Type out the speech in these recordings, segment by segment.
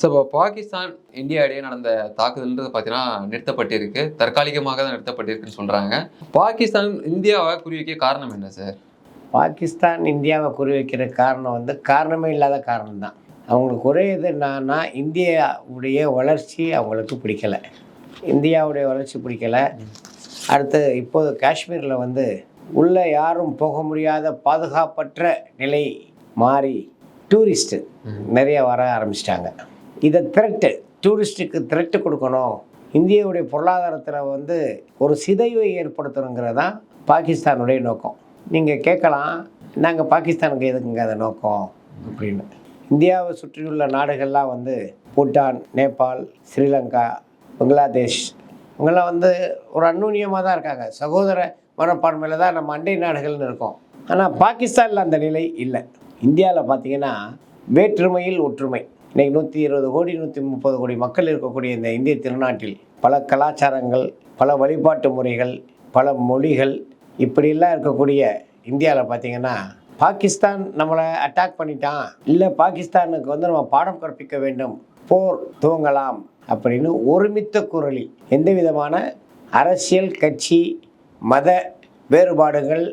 So இப்போ Pakistan India இடையே நடந்த தாக்குதல்ன்றது பார்த்தீங்கன்னா நிறுத்தப்பட்டிருக்கு. தற்காலிகமாக தான் நிறுத்தப்பட்டிருக்குன்னு சொல்கிறாங்க பாகிஸ்தான் இந்தியாவை குறிவைக்க காரணம் என்ன சார் பாகிஸ்தான் இந்தியாவை குறிவைக்கிற காரணம் வந்து காரணமே இல்லாத காரணம் தான் அவங்களுக்கு ஒரே இது என்னன்னா இந்தியாவுடைய வளர்ச்சி அவங்களுக்கு பிடிக்கலை. இந்தியாவுடைய வளர்ச்சி பிடிக்கலை. அடுத்து இப்போது காஷ்மீரில் வந்து உள்ளே யாரும் போக முடியாத பாதுகாப்பற்ற நிலை மாறி டூரிஸ்ட்டு நிறைய வர ஆரம்பிச்சிட்டாங்க. இதை திரட்டு டூரிஸ்ட்டுக்கு திரட்டு கொடுக்கணும். இந்தியாவுடைய பொருளாதாரத்தில் வந்து ஒரு சிதைவை ஏற்படுத்தணுங்கிறது தான் பாகிஸ்தானுடைய நோக்கம். நீங்கள் கேட்கலாம் நாங்கள் பாகிஸ்தானுக்கு எதுக்குங்க அதை நோக்கம் அப்படின்னு. இந்தியாவை சுற்றியுள்ள நாடுகள்லாம் வந்து பூட்டான் நேபாள் ஸ்ரீலங்கா பங்களாதேஷ் இவங்கெல்லாம் வந்து ஒரு அந்நுன்யமாக தான் இருக்காங்க. சகோதர மனப்பான்மையில் தான் நம்ம அண்டை நாடுகள்னு இருக்கோம். ஆனால் பாகிஸ்தானில் அந்த நிலை இல்லை. இந்தியாவில் பார்த்தீங்கன்னா வேற்றுமையில் ஒற்றுமை. இன்றைக்கி நூற்றி இருபது கோடி நூற்றி முப்பது கோடி மக்கள் இருக்கக்கூடிய இந்த இந்திய திருநாட்டில் பல கலாச்சாரங்கள் பல வழிபாட்டு முறைகள் பல மொழிகள் இப்படியெல்லாம் இருக்கக்கூடிய இந்தியாவில் பார்த்தீங்கன்னா பாகிஸ்தான் நம்மளை அட்டாக் பண்ணிட்டான். இல்லை பாகிஸ்தானுக்கு வந்து நம்ம பாடம் கற்பிக்க வேண்டும். போர் துவங்கலாம் அப்படின்னு ஒருமித்த குரலி. எந்த விதமான அரசியல் கட்சி மத வேறுபாடுகள்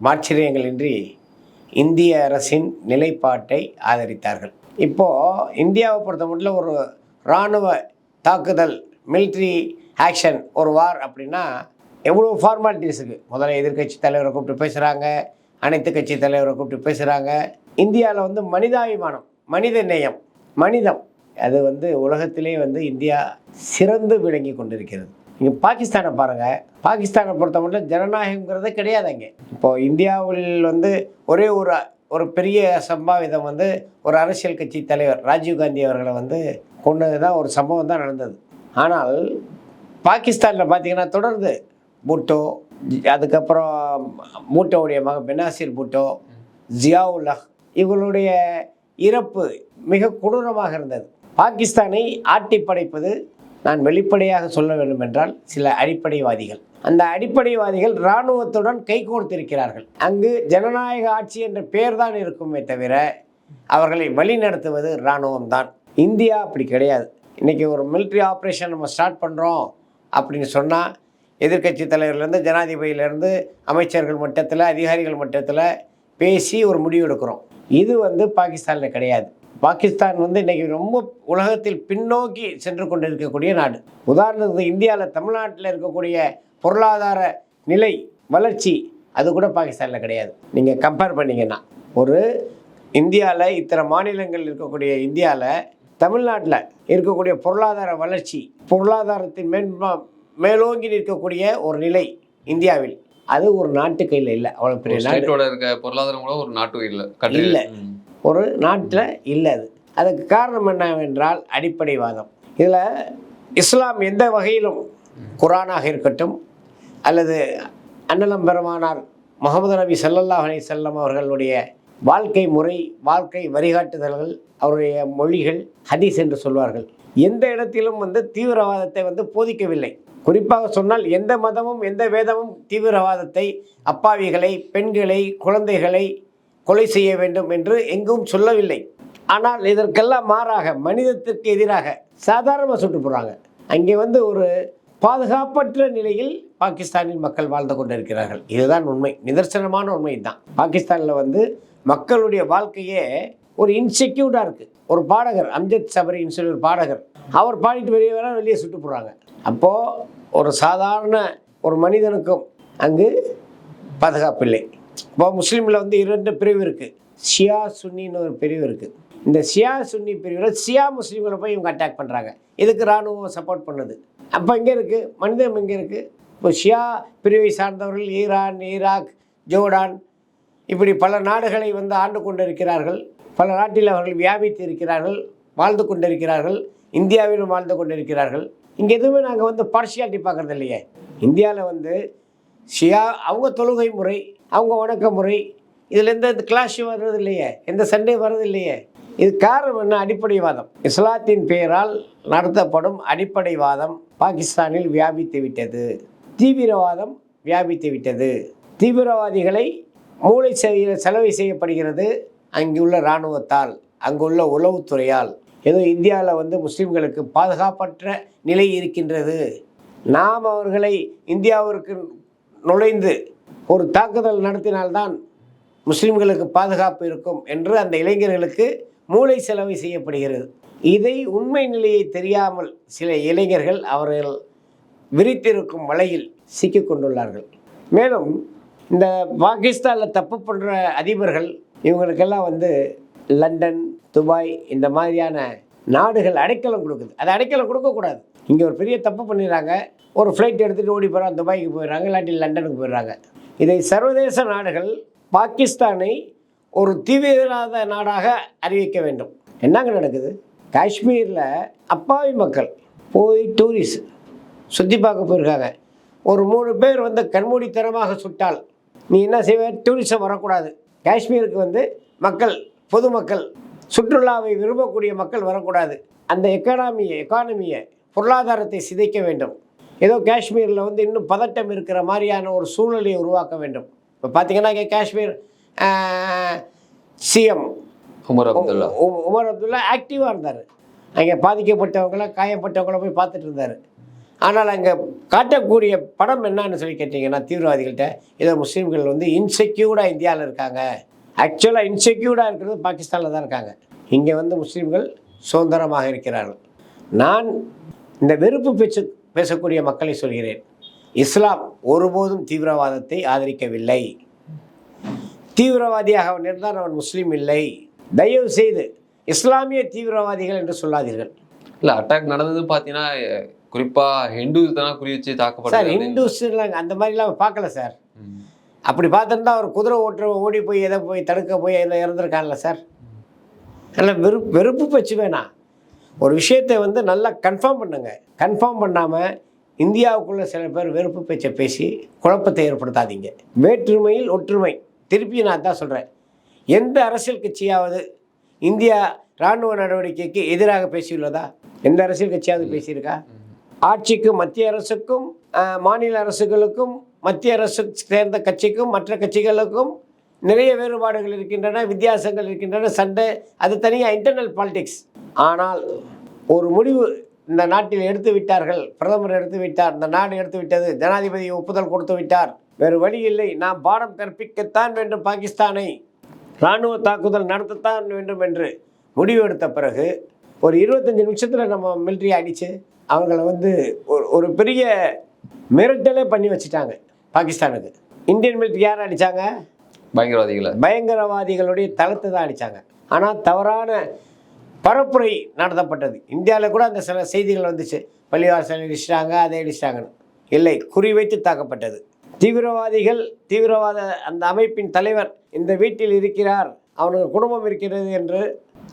மாச்சரியங்களின்றி இந்திய அரசின் நிலைப்பாட்டை ஆதரித்தார்கள். இப்போது இந்தியாவை பொறுத்த மட்டும் ஒரு இராணுவ தாக்குதல் மிலிட்ரி ஆக்ஷன் ஒரு வார் அப்படின்னா எவ்வளோ ஃபார்மாலிட்டிஸ் இருக்குது முதல்ல எதிர்க்கட்சி தலைவரை கூப்பிட்டு பேசுகிறாங்க அனைத்து கட்சி தலைவரை கூப்பிட்டு பேசுகிறாங்க இந்தியாவில் வந்து மனிதாபிமானம் மனித நேயம் மனிதம் அது வந்து உலகத்திலே வந்து இந்தியா சிறந்து விளங்கி கொண்டிருக்கிறது. இங்கே பாகிஸ்தானை பாருங்கள் பாகிஸ்தானை பொறுத்த மட்டும் ஜனநாயகங்கிறதே கிடையாது அங்கே. இப்போது இந்தியாவில் வந்து ஒரே ஒரு ஒரு பெரிய சம்பாவிதம் வந்து ஒரு அரசியல் கட்சி தலைவர் ராஜீவ் காந்தி அவர்களை வந்து கொண்டது தான் ஒரு சம்பவம் தான் நடந்தது. ஆனால் பாகிஸ்தானில் பார்த்தீங்கன்னா தொடர்ந்து பூட்டோ அதுக்கப்புறம் மூட்டோவுடைய மகன் பெனாசிர் பூட்டோ ஜியாவுல்லா இவங்களுடைய இறப்பு மிக கொடூரமாக இருந்தது. பாகிஸ்தானை ஆட்டி படைப்பது நான் வெளிப்படையாக சொல்ல வேண்டும் என்றால் சில அடிப்படைவாதிகள். அந்த அடிப்படைவாதிகள் இராணுவத்துடன் கைகோர்த்திருக்கிறார்கள் அங்கு ஜனநாயக ஆட்சி என்ற பெயர் தான் இருக்குமே தவிர அவர்களை வழிநடத்துவது இராணுவம் தான் இந்தியா அப்படி கிடையாது. இன்றைக்கி ஒரு மிலிட்ரி ஆப்ரேஷன் நம்ம ஸ்டார்ட் பண்ணுறோம் அப்படின்னு சொன்னால் எதிர்க்கட்சி தலைவர்லேருந்து ஜனாதிபதியிலேருந்து அமைச்சர்கள் மட்டத்தில் அதிகாரிகள் மட்டத்தில் பேசி ஒரு முடிவு எடுக்கிறோம். இது வந்து பாகிஸ்தானில் கிடையாது. பாகிஸ்தான் வந்து இன்றைக்கி ரொம்ப உலகத்தில் பின்னோக்கி சென்று கொண்டிருக்கக்கூடிய நாடு. உதாரணத்துக்கு இந்தியாவில் தமிழ்நாட்டில் இருக்கக்கூடிய பொருளாதார நிலை வளர்ச்சி அது கூட பாகிஸ்தானில் கிடையாது. நீங்கள் கம்பேர் பண்ணீங்கன்னா ஒரு இந்தியாவில் இத்தனை மாநிலங்கள் இருக்கக்கூடிய இந்தியாவில் தமிழ்நாட்டில் இருக்கக்கூடிய பொருளாதார வளர்ச்சி பொருளாதாரத்தின் மேன்மா மேலோங்கி நிற்கக்கூடிய ஒரு நிலை இந்தியாவில். அது ஒரு நாட்டு கையில் இல்லை. அவ்வளோ பெரிய நாடு. ஸ்டேட்டோட இருக்க பொருளாதாரம் கூட ஒரு நாட்டு இல்லை. இல்ல. ஒரு நாட்டில் இல்லை அது. அதுக்கு காரணம் என்னவென்றால் அடிப்படைவாதம். இதில் இஸ்லாம் எந்த வகையிலும் குரானாக இருக்கட்டும் அல்லது அன்னலம் பெருமானார் முகமது நபி ஸல்லல்லாஹு அலி செல்லம் அவர்களுடைய வாழ்க்கை முறை வாழ்க்கை வழிகாட்டுதல்கள் அவருடைய மொழிகள் ஹதீஸ் என்று சொல்வார்கள். எந்த இடத்திலும் வந்து தீவிரவாதத்தை வந்து போதிக்கவில்லை. குறிப்பாக சொன்னால் எந்த மதமும் எந்த வேதமும் தீவிரவாதத்தை அப்பாவிகளை பெண்களை குழந்தைகளை கொலை செய்ய வேண்டும் என்று எங்கும் சொல்லவில்லை. ஆனால் இதற்கெல்லாம் மாறாக மனிதத்திற்கு எதிராக சாதாரணமாக சுட்டு போகிறாங்க அங்கே வந்து ஒரு பாதுகாப்பற்ற நிலையில் பாகிஸ்தானில் மக்கள் வாழ்ந்து கொண்டிருக்கிறார்கள். இதுதான் உண்மை. நிதர்சனமான உண்மை தான் பாகிஸ்தானில் வந்து மக்களுடைய வாழ்க்கையே ஒரு இன்செக்யூர்டாக இருக்குது ஒரு பாடகர் அம்ஜத் சபரின்னு சொல்லி ஒரு பாடகர் அவர் பாடிட்டு வெளியே வேணால் வெளியே சுட்டு போடுறாங்க. அப்போது ஒரு சாதாரண ஒரு மனிதனுக்கும் அங்கு பாதுகாப்பில்லை இப்போ முஸ்லீமில் வந்து இரண்டு பிரிவு இருக்குது ஷியா சுன்னின்னு ஒரு பிரிவு இருக்குது இந்த ஷியா சுன்னி பிரிவில் ஷியா முஸ்லீம்களை போய் இவங்க அட்டாக் பண்ணுறாங்க இதுக்கு இராணுவம் சப்போர்ட் பண்ணுது. அப்போ இங்கே இருக்குது மனிதம் இங்கே இருக்குது இப்போ ஷியா பிரிவை சார்ந்தவர்கள் ஈரான் ஈராக் ஜோர்டான் இப்படி பல நாடுகளை வந்து ஆண்டு கொண்டிருக்கிறார்கள். பல நாட்டில் அவர்கள் வியாபித்து இருக்கிறார்கள் வாழ்ந்து கொண்டிருக்கிறார்கள் இந்தியாவிலும் வாழ்ந்து கொண்டிருக்கிறார்கள். இங்கே எதுவுமே நாங்கள் வந்து பார்ஷியாலிட்டி பார்க்குறது இல்லையே. இந்தியாவில் வந்து ஷியா அவங்க தொழுகை முறை அவங்க வணக்க முறை இதில் எந்த கிளாஷ் வர்றது இல்லையே எந்த சண்டை வர்றது இல்லையே. இது காரணம் என்ன? அடிப்படைவாதம். இஸ்லாத்தின் பெயரால் நடத்தப்படும் அடிப்படைவாதம் பாகிஸ்தானில் வியாபித்து விட்டது. தீவிரவாதம் வியாபித்து விட்டது. தீவிரவாதிகளை மூளை செய்ய செலவை செய்யப்படுகிறது அங்குள்ள இராணுவத்தால் அங்குள்ள உளவுத்துறையால். ஏதோ இந்தியாவில் வந்து முஸ்லீம்களுக்கு பாதுகாப்பற்ற நிலை இருக்கின்றது. நாம் அவர்களை இந்தியாவிற்கு நுழைந்து ஒரு தாக்குதல் நடத்தினால்தான் முஸ்லீம்களுக்கு பாதுகாப்பு இருக்கும் என்று அந்த இளைஞர்களுக்கு மூளை செலவு செய்யப்படுகிறது. இதை உண்மை நிலையை தெரியாமல் சில இளைஞர்கள் அவர்கள் விரித்திருக்கும் வலையில் சிக்கி கொண்டுள்ளார்கள் மேலும் இந்த பாகிஸ்தானில் தப்பு பண்ணுற அதிபர்கள் இவங்களுக்கெல்லாம் வந்து லண்டன் துபாய் இந்த மாதிரியான நாடுகள் அடைக்கலம் கொடுக்குது. அது அடைக்கலம் கொடுக்கக்கூடாது இங்கே ஒரு பெரிய தப்பு பண்ணிடுறாங்க. ஒரு ஃப்ளைட் எடுத்துகிட்டு ஓடி போகிறாங்க துபாய்க்கு போயிடுறாங்க இல்லாட்டி லண்டனுக்கு போயிடுறாங்க. இதை சர்வதேச நாடுகள் பாகிஸ்தானை ஒரு தீவிரவாத நாடாக அறிவிக்க வேண்டும். என்னங்க நடக்குது? காஷ்மீரில் அப்பாவி மக்கள் போய் டூரிஸ்ட் சுற்றி பார்க்க போயிருக்காங்க. ஒரு மூணு பேர் வந்து கண்மூடித்தனமாக சுட்டால் நீ என்ன செய்வ? டூரிஸ்டம் வரக்கூடாது. காஷ்மீருக்கு வந்து மக்கள் பொதுமக்கள் சுற்றுலாவை விரும்பக்கூடிய மக்கள் வரக்கூடாது. அந்த எக்கானமியை எக்கானமியை பொருளாதாரத்தை சிதைக்க வேண்டும். ஏதோ காஷ்மீரில் வந்து இன்னும் பதட்டம் இருக்கிற மாதிரியான ஒரு சூழ்நிலையை உருவாக்க வேண்டும். இப்போ பார்த்தீங்கன்னா காஷ்மீர் சிஎம் உமர் அப்துல்லா. உமர் அப்துல்லா ஆக்டிவாக இருந்தார். அங்கே பாதிக்கப்பட்டவங்கள காயப்பட்டவங்கள போய் பார்த்துட்டு இருந்தார். ஆனால் அங்கே காட்டக்கூடிய படம் என்னன்னு சொல்லி கேட்டிங்கன்னா தீவிரவாதிகள்கிட்ட இதை முஸ்லீம்கள் வந்து இன்செக்யூர்டாக இந்தியாவில் இருக்காங்க. ஆக்சுவலாக இன்செக்யூர்டாக இருக்கிறது பாகிஸ்தானில் தான் இருக்காங்க. இங்கே வந்து முஸ்லீம்கள் சுதந்திரமாக இருக்கிறார்கள். நான் இந்த வெறுப்பு பேச்சு பேசக்கூடிய மக்களை சொல்கிறேன். இஸ்லாம் ஒருபோதும் தீவிரவாதத்தை ஆதரிக்கவில்லை. தீவிரவாதியாக அவன் இருந்தால் அவன் முஸ்லீம் இல்லை. தயவு செய்து இஸ்லாமிய தீவிரவாதிகள் என்று சொல்லாதீர்கள். இல்லை அட்டாக் நடந்தது பார்த்தீங்கன்னா குறிப்பா ஹிந்துஸ் தான் குறி வச்சு சார் தாக்கப்படுது இந்துஸ்லாம் அந்த மாதிரிலாம் பார்க்கல சார். அப்படி பார்த்துருந்தா அவர் குதிரை ஓட்டுறவன் ஓடி போய் எதை போய் தடுக்க போய் எதை இறந்துருக்கான்ல சார். அதனால் வெறுப்பு வெறுப்பு பச்சு வேணாம். ஒரு விஷயத்தை வந்து நல்லா கன்ஃபார்ம் பண்ணுங்க. கன்ஃபார்ம் பண்ணாமல் இந்தியாவுக்குள்ள சில பேர் வெறுப்பு பேச்சை பேசி குழப்பத்தை ஏற்படுத்தாதீங்க. வேற்றுமையில் ஒற்றுமை. திருப்பி நான் தான் சொல்கிறேன் எந்த அரசியல் கட்சியாவது இந்தியா இராணுவ நடவடிக்கைக்கு எதிராக பேசியுள்ளதா? எந்த அரசியல் கட்சியாவது பேசியிருக்கா? ஆட்சிக்கு மத்திய அரசுக்கும் மாநில அரசுகளுக்கும் மத்திய அரசு சேர்ந்த கட்சிக்கும் மற்ற கட்சிகளுக்கும் நிறைய வேறுபாடுகள் இருக்கின்றன வித்தியாசங்கள் இருக்கின்றன சண்டை அது தனியாக இன்டர்னல் பாலிடிக்ஸ் ஆனால் ஒரு முடிவு இந்த நாட்டில் எடுத்து விட்டார்கள் பிரதமர் எடுத்து விட்டார் இந்த நாடு எடுத்து விட்டது ஜனாதிபதி ஒப்புதல் கொடுத்து விட்டார் வேறு வழி இல்லை நாம் பாடம் கற்பிக்கத்தான் வேண்டும் பாகிஸ்தானை இராணுவ தாக்குதல் நடத்தத்தான் வேண்டும் என்று முடிவு எடுத்த பிறகு ஒரு இருபத்தஞ்சி நிமிஷத்தில் நம்ம மிலிட்ரி அடித்து அவங்கள வந்து ஒரு ஒரு பெரிய மிரட்டலே பண்ணி வச்சுட்டாங்க பாகிஸ்தானுக்கு. இந்தியன் மிலிட்ரி யார் அடித்தாங்க பயங்கரவாதிகளை. பயங்கரவாதிகளுடைய தளத்தை தான் அடித்தாங்க ஆனால் தவறான பரப்புரை நடத்தப்பட்டது. இந்தியாவில் கூட அந்த சில செய்திகள் வந்துச்சு. பள்ளிவாசல் இடிச்சிட்டாங்க அதை இடிச்சிட்டாங்கன்னு இல்லை குறிவைத்து தாக்கப்பட்டது. தீவிரவாதிகள் தீவிரவாத அந்த அமைப்பின் தலைவர் இந்த வீட்டில் இருக்கிறார் அவனுக்கு குடும்பம் இருக்கிறது என்று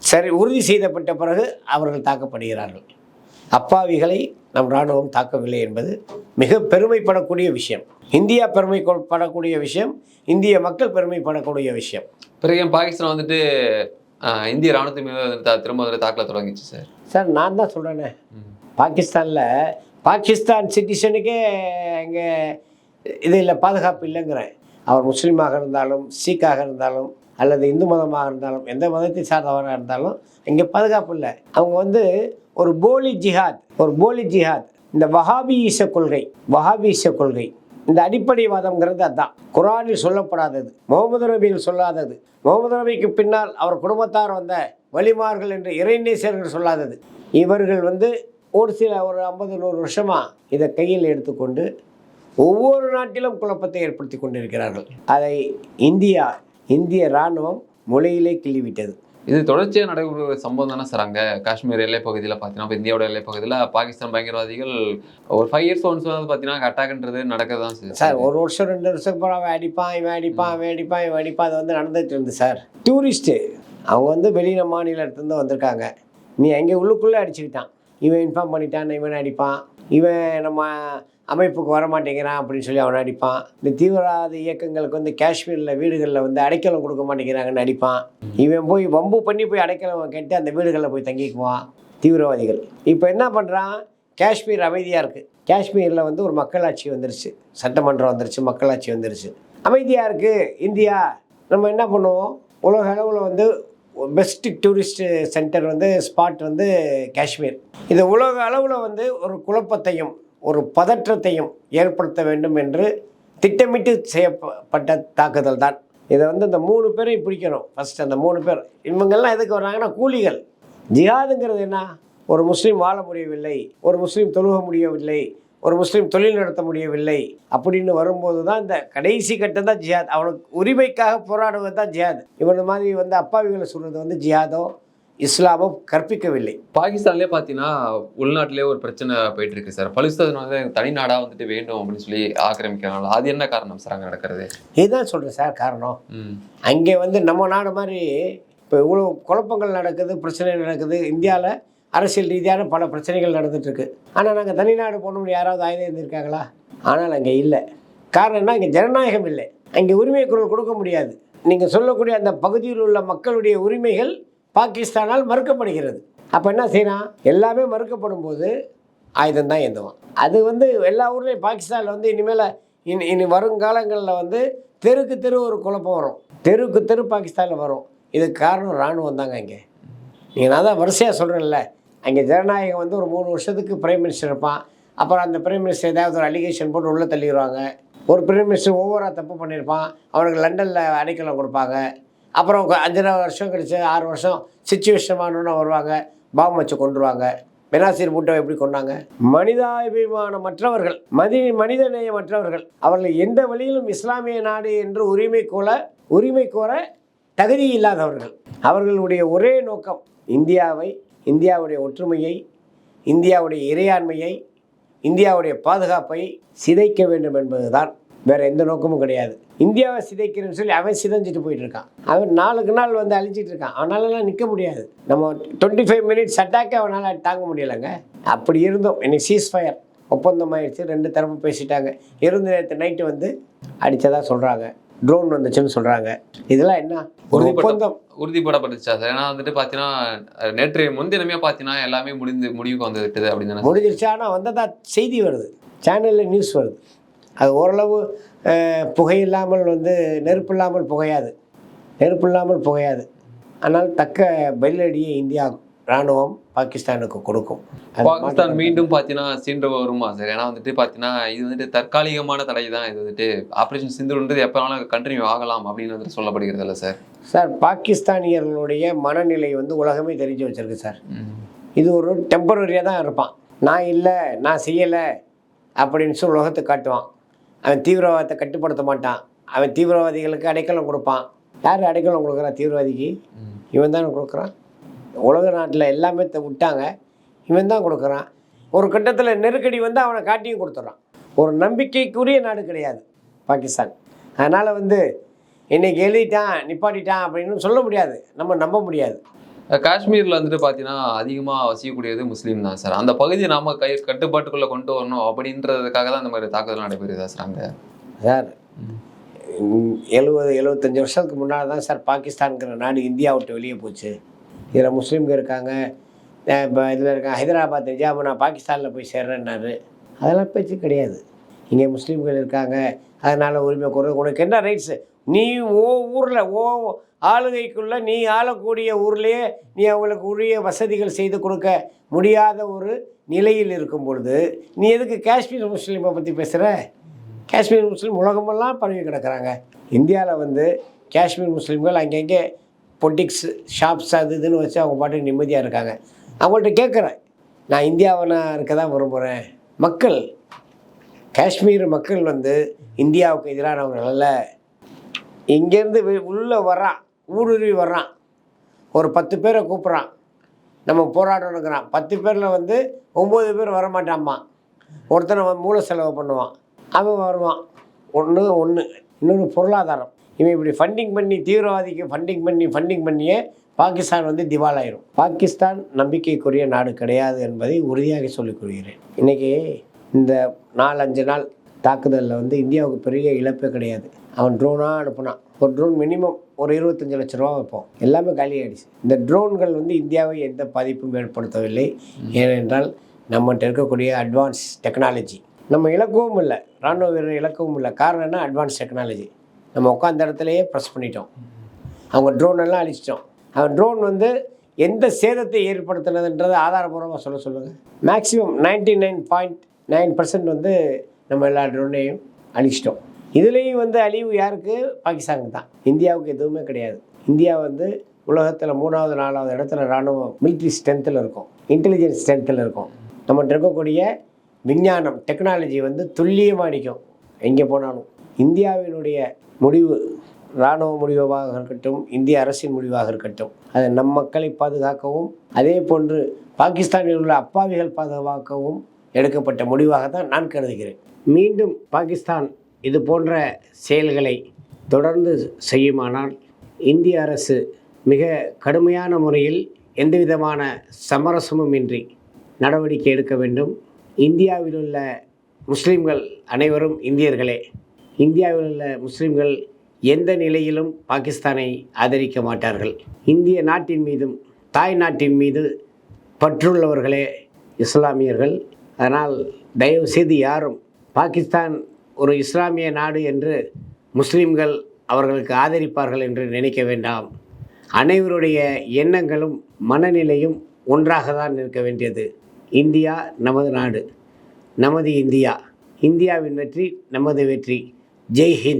சரி உறுதி செய்யப்பட்ட பிறகு அவர்கள் தாக்கப்படுகிறார்கள். அப்பாவிகளை நம் இராணுவம் தாக்கவில்லை என்பது மிக பெருமைப்படக்கூடிய விஷயம். இந்தியா பெருமைப்படக்கூடிய விஷயம் இந்திய மக்கள் பெருமைப்படக்கூடிய விஷயம். பிறகு பாகிஸ்தான் வந்துட்டு இந்திய ராணுவத்தின் மீது வந்துட்டு தா- திரும்ப வந்து தாக்கல தொடங்கிச்சு சார். சார் நான் தான் சொல்கிறேனே பாகிஸ்தானில் பாகிஸ்தான் சிட்டிசனுக்கே இங்கே இது இல்லை பாதுகாப்பு இல்லைங்கிறேன். அவர் முஸ்லீமாக இருந்தாலும் சீக்காக இருந்தாலும் அல்லது இந்து மதமாக இருந்தாலும் எந்த மதத்தை சார்ந்தவராக இருந்தாலும் இங்கே பாதுகாப்பு இல்லை. அவங்க வந்து ஒரு போலி ஜிஹாத் ஒரு போலி ஜிஹாத். இந்த வஹாபி ஈச கொள்கை வஹாபிஈச கொள்கை. இந்த அடிப்படைவாதம்ங்கிறது அதுதான் குரானில் சொல்லப்படாதது முகமது நபியில் சொல்லாதது. முகமது நபிக்கு பின்னால் அவர் குடும்பத்தார் வந்த வழிமார்கள் என்று இறைநேசர்கள் சொல்லாதது. இவர்கள் வந்து ஒரு சில ஒரு ஐம்பது நூறு வருஷமாக இதை கையில் எடுத்துக்கொண்டு ஒவ்வொரு நாட்டிலும் குழப்பத்தை ஏற்படுத்தி கொண்டிருக்கிறார்கள். அதை இந்தியா இந்திய இராணுவம் மொழியிலே கிள்ளிவிட்டது. இது தொடர்ச்சியாக ஒரு சம்பவம் தானே சார் அங்கே? காஷ்மீர் எல்லை பகுதியில் பார்த்தீங்கன்னா இப்போ இந்தியாவோட எல்லை பகுதியில் பாகிஸ்தான் பயங்கரவாதிகள் ஒரு ஃபைவ் இயர்ஸ் ஒன்ஸ் வந்து பார்த்தீங்கன்னா அட்டாக்ன்றது நடக்க தான் செய்யுது சார் ஒரு வருஷம் ரெண்டு வருஷம் போல அவன் அடிப்பான் இவன் அடிப்பான் அவன் அடிப்பான் இவன் அடிப்பான். அது வந்து நடந்துட்டு இருந்து சார். டூரிஸ்ட்டு அவங்க வந்து வெளியில மாநிலத்திலேருந்து வந்திருக்காங்க. நீ அங்கே உள்ளுக்குள்ளே அடிச்சுக்கிட்டான். இவன் இன்ஃபார்ம் பண்ணிட்டான் இவன் அடிப்பான். இவன் நம்ம அமைப்புக்கு வர மாட்டேங்கிறான் அப்படின்னு சொல்லி அவனை அடிப்பான் இந்த தீவிரவாத இயக்கங்களுக்கு வந்து காஷ்மீரில் வீடுகளில் வந்து அடைக்கலம் கொடுக்க மாட்டேங்கிறாங்கன்னு அடிப்பான் இவன் போய் வம்பு பண்ணி போய் அடைக்கலம் கேட்டு அந்த வீடுகளில் போய் தங்கிக்குவான் தீவிரவாதிகள். இப்போ என்ன பண்ணுறான் காஷ்மீர் அமைதியாக இருக்குது காஷ்மீரில் வந்து ஒரு மக்களாட்சி வந்துருச்சு. சட்டமன்றம் வந்துருச்சு மக்களாட்சி வந்துருச்சு. அமைதியாக இருக்குது இந்தியா நம்ம என்ன பண்ணுவோம்? உலக அளவில் வந்து பெஸ்ட்டு டூரிஸ்ட் சென்டர் வந்து ஸ்பாட் வந்து காஷ்மீர். இது உலக அளவில் வந்து ஒரு குழப்பத்தையும் ஒரு பதற்றத்தையும் ஏற்படுத்த வேண்டும் என்று திட்டமிட்டு செய்யப்பட்ட தாக்குதல் தான். இதை வந்து இந்த மூணு பேரையும் பிடிக்கணும். ஃபஸ்ட் அந்த மூணு பேர். இவங்கெல்லாம் எதுக்கு வர்றாங்கன்னா கூலிகள். ஜிஹாதுங்கிறது என்ன? ஒரு முஸ்லீம் வாழ முடியவில்லை ஒரு முஸ்லீம் தொழுக முடியவில்லை ஒரு முஸ்லீம் தொழில் நடத்த முடியவில்லை அப்படின்னு வரும்போது தான் இந்த கடைசி கட்டம் தான் ஜிஹாத். அவனுக்கு உரிமைக்காக போராடுவது தான் ஜிஹாத். இவன் மாதிரி வந்து அப்பாவிகளை சொல்கிறது வந்து ஜிஹாதோ இஸ்லாமோ கற்பிக்கவில்லை. பாகிஸ்தான்லயே பாத்தீங்கன்னா உள்நாட்டிலே ஒரு பிரச்சனை போயிட்டு இருக்கு சார். பலுஸ்தான் வந்து தனி நாடா வந்துட்டு வேண்டும் அப்படின்னு சொல்லி ஆக்கிரமிக்கிறாங்க அது என்ன காரணம் சார் அங்க நடக்கிறது? இதுதான் சொல்கிறேன் சார் காரணம். அங்கே வந்து நம்ம நாடு மாதிரி இப்போ இவ்வளோ குழப்பங்கள் நடக்குது பிரச்சனை நடக்குது. இந்தியாவில் அரசியல் ரீதியான பல பிரச்சனைகள் நடந்துட்டுருக்கு. ஆனால் நாங்கள் தனிநாடு போகணும்னு யாராவது ஆயுதம் இருந்திருக்காங்களா ஆனால் அங்கே இல்லை. காரணம் என்ன? இங்கே ஜனநாயகம் இல்லை. அங்கே உரிமை குரல் கொடுக்க முடியாது. நீங்கள் சொல்லக்கூடிய அந்த பகுதியில் உள்ள மக்களுடைய உரிமைகள் பாகிஸ்தானால் மறுக்கப்படுகிறது. அப்போ என்ன செய்யலாம் எல்லாமே மறுக்கப்படும் போது ஆயுதம் தான் ஏந்துவான். அது வந்து எல்லா ஊர்லேயும் பாகிஸ்தானில் வந்து இனிமேல் இனி இனி வருங்காலங்களில் வந்து தெருக்கு தெரு ஒரு குழப்பம் வரும். தெருக்கு தெரு பாகிஸ்தானில் வரும். இதுக்கு காரணம் இராணுவம் தாங்க இங்கே. நீங்கள் நான் தான் வரிசையாக சொல்கிறேன்ல அங்கே ஜனநாயகம் வந்து ஒரு மூணு வருஷத்துக்கு பிரைம் மினிஸ்டர் இருப்பான். அப்புறம் அந்த பிரைம் மினிஸ்டர் ஏதாவது ஒரு அலிகேஷன் போட்டு உள்ளே தள்ளிடுவாங்க. ஒரு பிரைம் மினிஸ்டர் ஒவ்வொரு தப்பு பண்ணியிருப்பான். அவனுக்கு லண்டனில் அடைக்கலம் கொடுப்பாங்க. அப்புறம் அஞ்சரை வருஷம் கழிச்சு ஆறு வருஷம் சுச்சுவேஷன் வருவாங்க. பாம் வச்சு கொண்டுருவாங்க பெனாசிர் பூட்டோ எப்படி கொண்டாங்க மனிதாபிமானமற்றவர்கள் மதி மனிதநேயமற்றவர்கள் அவர்கள் எந்த வழியிலும் இஸ்லாமிய நாடு என்று உரிமை கோல உரிமை கோர தகுதி இல்லாதவர்கள். அவர்களுடைய ஒரே நோக்கம் இந்தியாவை இந்தியாவுடைய ஒற்றுமையை இந்தியாவுடைய இறையாண்மையை இந்தியாவுடைய பாதுகாப்பை சிதைக்க வேண்டும் என்பதுதான். வேற எந்த நோக்கமும் கிடையாது. இந்தியாவை சிதைக்கிறேன்னு சொல்லி அவன் சிதைஞ்சிட்டு போயிட்டு இருக்கான் அவன் நாளுக்கு நாள் வந்து அழிச்சிட்டு இருக்கான். அவனாலலாம் நிற்க முடியாது. நம்ம டுவெண்ட்டி ஃபைவ் மினிட்ஸ் அட்டாக்கே அவனால் தாங்க முடியலைங்க. அப்படி இருந்தோம். இன்னைக்கு சீஸ் ஃபயர் ஒப்பந்தம் ஆயிடுச்சு. ரெண்டு தரப்பு பேசிட்டாங்க. இருந்து நேற்று நைட்டு வந்து அடித்ததா சொல்கிறாங்க ட்ரோன் வந்துச்சுன்னு சொல்கிறாங்க இதெல்லாம் என்ன? ஒரு ஒப்பந்தம். உறுதிப்படப்பட்டுச்சா சார். ஏன்னா வந்துட்டு பாத்தீங்கன்னா அஹ், நேற்று முன்தினமே பாத்தீங்கன்னா எல்லாமே முடிந்து முடிவுக்கு வந்து விட்டது அப்படின்னு முடிஞ்சிருச்சு. ஆனால் வந்ததா செய்தி வருது. சேனலில் நியூஸ் வருது. அது ஓரளவு அஹ், புகையில்லாமல் வந்து நெருப்பு இல்லாமல் புகையாது. நெருப்பு இல்லாமல் புகையாது. ஆனால் தக்க பதிலடியை இந்தியா இராணுவம் பாகிஸ்தானுக்கு கொடுக்கும். பாகிஸ்தான் மீண்டும் பாத்தீங்கன்னா சீன்று வருமா சார்? ஏன்னா வந்துட்டு பாத்தீங்கன்னா இது வந்துட்டு தற்காலிகமான தடை தான். இது வந்துட்டு ஆபரேஷன் சிந்துன்றது எப்ப வேணாலும் கண்டினியூ ஆகலாம் அப்படின்னு வந்துட்டு சொல்லப்படுகிறது இல்ல சார். சார் பாகிஸ்தானியர்களுடைய மனநிலை வந்து உலகமே தெரிஞ்சு வச்சிருக்கு சார். இது ஒரு டெம்பரரியாக தான் இருப்பான். நான் இல்லை நான் செய்யலை அப்படின்னு சொல்லி உலகத்தை காட்டுவான். அவன் தீவிரவாதத்தை கட்டுப்படுத்த மாட்டான். அவன் தீவிரவாதிகளுக்கு அடைக்கலம் கொடுப்பான். யார் அடைக்கலம் கொடுக்குறா தீவிரவாதிக்கு. இவன் தான் கொடுக்குறான். உலக நாட்டில் எல்லாமே விட்டாங்க. இவன் தான் கொடுக்குறான். ஒரு கட்டத்தில் நெருக்கடி வந்து அவனை காட்டியும் கொடுத்துட்றான். ஒரு நம்பிக்கைக்குரிய நாடு கிடையாது பாகிஸ்தான். அதனால் வந்து இன்னைக்கு எழுதிட்டான் நிப்பாட்டிட்டான் அப்படின்னு சொல்ல முடியாது. நம்ம நம்ப முடியாது. காஷ்மீர்ல வந்துட்டு பாத்தீங்கன்னா அதிகமா வசிக்கக்கூடியது முஸ்லீம் தான் சார். அந்த பகுதியை நாம கை கட்டுப்பாட்டுக்குள்ள கொண்டு வரணும் அப்படின்றதுக்காக தான் இந்த மாதிரி தாக்குதல் நடைபெறுதா சார் அங்க. சார் எழுபது எழுபத்தஞ்சி வருஷத்துக்கு முன்னால் தான் சார் பாகிஸ்தான்ங்கிற நாடு இந்தியா விட்டு வெளியே போச்சு. இதில் முஸ்லீம்க இருக்காங்க. இப்போ இதில் இருக்காங்க ஹைதராபாத் நிஜாமு நான் பாகிஸ்தானில் போய் சேர்றேன்னாரு. அதெல்லாம் பேச்சு கிடையாது. இங்கே முஸ்லீம்கள் இருக்காங்க. அதனால் உரிமை குறை உனக்கு என்ன ரைட்ஸு நீ ஓ ஊரில் ஓ ஆளுகைக்குள்ளே நீ ஆளக்கூடிய ஊர்லேயே நீ அவங்களுக்கு உரிய வசதிகள் செய்து கொடுக்க முடியாத ஒரு நிலையில் இருக்கும் பொழுது நீ எதுக்கு காஷ்மீர் முஸ்லீமை பற்றி பேசுகிற காஷ்மீர் முஸ்லீம் உலகமெல்லாம் பரவி கிடக்குறாங்க. இந்தியாவில் வந்து காஷ்மீர் முஸ்லீம்கள் அங்கங்கே பொலிட்டிக்ஸ் ஷாப்ஸ் அது இதுன்னு வச்சு அவங்க பாட்டுக்கு நிம்மதியாக இருக்காங்க. அவங்கள்ட்ட கேட்குறேன் நான் இந்தியாவை நான் இருக்க தான் விரும்புகிறேன் மக்கள் காஷ்மீர் மக்கள் வந்து இந்தியாவுக்கு எதிரானவர்கள் அல்ல. இங்கேருந்து உள்ளே வர்றான் ஊடுருவி வர்றான். ஒரு பத்து பேரை கூப்பிட்றான். நம்ம போராடணுங்கிறான் பத்து பேரில் வந்து ஒம்பது பேர் வரமாட்டாம்மா ஒருத்தனை மூல செலவு பண்ணுவான். அவன் வருவான். ஒன்று ஒன்று இன்னொன்று பொருளாதாரம். இவன் இப்படி ஃபண்டிங் பண்ணி தீவிரவாதிக்கு ஃபண்டிங் பண்ணி ஃபண்டிங் பண்ணியே பாகிஸ்தான் வந்து திவாலாயிரும். பாகிஸ்தான் நம்பிக்கைக்குரிய நாடு கிடையாது என்பதை உறுதியாக சொல்லிக் கொள்கிறேன். இன்றைக்கி இந்த நாலஞ்சு நாள் தாக்குதலில் வந்து இந்தியாவுக்கு பெரிய இழப்பே கிடையாது. அவன் ட்ரோனாக அனுப்புனான் ஒரு ட்ரோன் மினிமம் ஒரு இருபத்தஞ்சு லட்ச ரூபா வைப்போம். எல்லாமே காலி ஆயிடுச்சு இந்த ட்ரோன்கள் வந்து இந்தியாவை எந்த பாதிப்பும் ஏற்படுத்தவில்லை. ஏனென்றால் நம்மகிட்ட இருக்கக்கூடிய அட்வான்ஸ் டெக்னாலஜி நம்ம இலக்கவும் இல்லை. ராணுவ வீரர் இலக்கவும் இல்லை. காரணம் என்ன? அட்வான்ஸ் டெக்னாலஜி நம்ம உட்காந்த இடத்துலையே ப்ரெஸ் பண்ணிட்டோம். அவங்க ட்ரோன் எல்லாம் அழிச்சிட்டோம். அவன் ட்ரோன் வந்து எந்த சேதத்தை ஏற்படுத்தினதுன்றது ஆதாரபூர்வமாக சொல்ல சொல்லுங்கள் maximum ninety nine point nine percent வந்து நம்ம எல்லா ட்ரோனையும் அழிச்சிட்டோம். இதுலேயும் வந்து அழிவு யாருக்கு? பாகிஸ்தானுக்கு தான். இந்தியாவுக்கு எதுவுமே கிடையாது. இந்தியா வந்து உலகத்தில் மூணாவது நாலாவது இடத்துல இராணுவம் மிலிட்ரி ஸ்ட்ரென்த்தில் இருக்கும். இன்டெலிஜென்ஸ் ஸ்ட்ரென்த்தில் இருக்கும். நம்மகிட்ட இருக்கக்கூடிய விஞ்ஞானம் டெக்னாலஜி வந்து துல்லியமாக அடிக்கும் எங்கே போனாலும். இந்தியாவினுடைய முடிவு இராணுவ முடிவாக இருக்கட்டும் இந்திய அரசின் முடிவாக இருக்கட்டும் அதை நம் மக்களை பாதுகாக்கவும் அதே போன்று பாகிஸ்தானில் உள்ள அப்பாவிகள் பாதுகாக்கவும் எடுக்கப்பட்ட முடிவாக தான் நான் கருதுகிறேன். மீண்டும் பாகிஸ்தான் இது போன்ற செயல்களை தொடர்ந்து செய்யுமானால் இந்திய அரசு மிக கடுமையான முறையில் எந்தவிதமான சமரசமும் இன்றி நடவடிக்கை எடுக்க வேண்டும். இந்தியாவில் உள்ள முஸ்லீம்கள் அனைவரும் இந்தியர்களே இந்தியாவில் உள்ள முஸ்லீம்கள் எந்த நிலையிலும் பாகிஸ்தானை ஆதரிக்க மாட்டார்கள். இந்திய நாட்டின் மீதும் தாய் நாட்டின் மீது பற்றுள்ளவர்களே இஸ்லாமியர்கள். அதனால் தயவுசெய்து யாரும் பாகிஸ்தான் ஒரு இஸ்லாமிய நாடு என்று முஸ்லீம்கள் அவர்களுக்கு ஆதரிப்பார்கள் என்று நினைக்க வேண்டாம். அனைவருடைய எண்ணங்களும் மனநிலையும் ஒன்றாக தான் இருக்க வேண்டியது. இந்தியா நமது நாடு. நமது இந்தியா. இந்தியாவின் வெற்றி நமது வெற்றி. ஜெய் ஹிந்த்.